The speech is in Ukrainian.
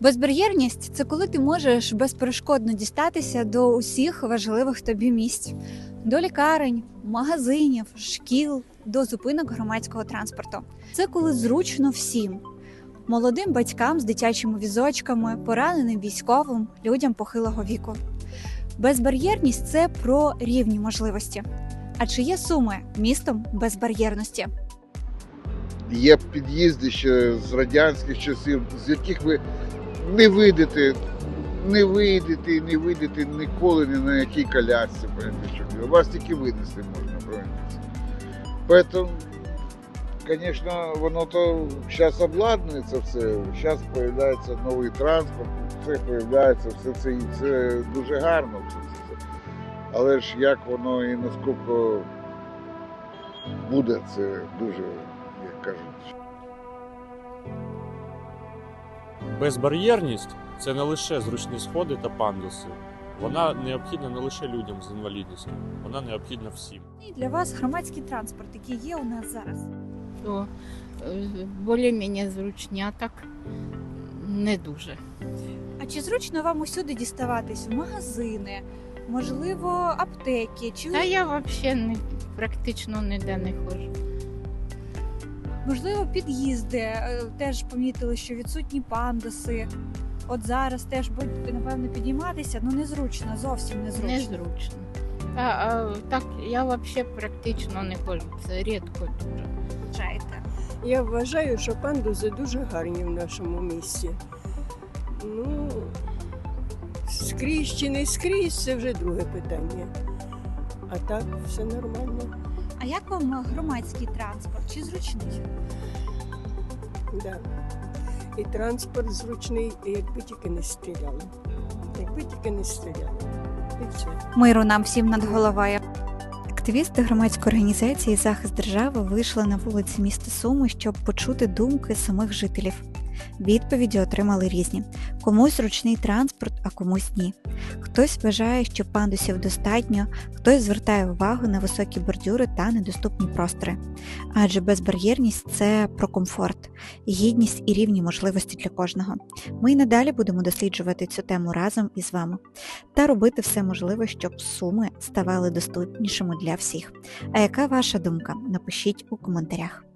Безбар'єрність це коли ти можеш безперешкодно дістатися до усіх важливих тобі місць, до лікарень, магазинів, шкіл, до зупинок громадського транспорту. Це коли зручно всім. Молодим батькам з дитячими візочками, пораненим військовим, людям похилого віку. Безбар'єрність це про рівні можливості. А чи є суми містом безбар'єрності? Є під'їзди ще з радянських часів, з яких ви не вийдете, не вийдете і не вийдете ніколи ні на якій колясці. що Вас тільки винести можна, правильно? Поэтому, звісно, воно то зараз обладнується все, зараз з'являється новий транспорт, все з'являється, все це, і це дуже гарно. Все це. Але ж як воно і наскільки буде, це дуже, як кажуть. Безбар'єрність це не лише зручні сходи та пандуси. Вона необхідна не лише людям з інвалідністю, вона необхідна всім. І для вас громадський транспорт, який є у нас зараз. то е, більш-менш зручні, а так не дуже. А чи зручно вам усюди діставатись в магазини, можливо, аптеки, чи Та я взагалі не, практично ніде не ходжу. Можливо під'їзди? Е, Теж помітили, що відсутні пандуси. От зараз теж будете напевно підійматися, ну незручно, зовсім незручно. Незручно. Та, а, так я взагалі практично не ходжу. Це рідко дуже. Вважаєте? Я вважаю, що пандуси дуже гарні в нашому місті. Ну, скрізь чи не скрізь, це вже друге питання. А так, все нормально. А як вам громадський транспорт? Чи зручний? Да. І транспорт зручний, і якби тільки не стріляли. Якби тільки не стріляли. І все. Миру нам всім над головою. Активісти громадської організації Захист держави вийшли на вулиці міста Суми, щоб почути думки самих жителів. Відповіді отримали різні: комусь зручний транспорт, а комусь ні. Хтось вважає, що пандусів достатньо, хтось звертає увагу на високі бордюри та недоступні простори. Адже безбар'єрність це про комфорт, гідність і рівні можливості для кожного. Ми й надалі будемо досліджувати цю тему разом із вами та робити все можливе, щоб суми ставали доступнішими для всіх. А яка ваша думка? Напишіть у коментарях.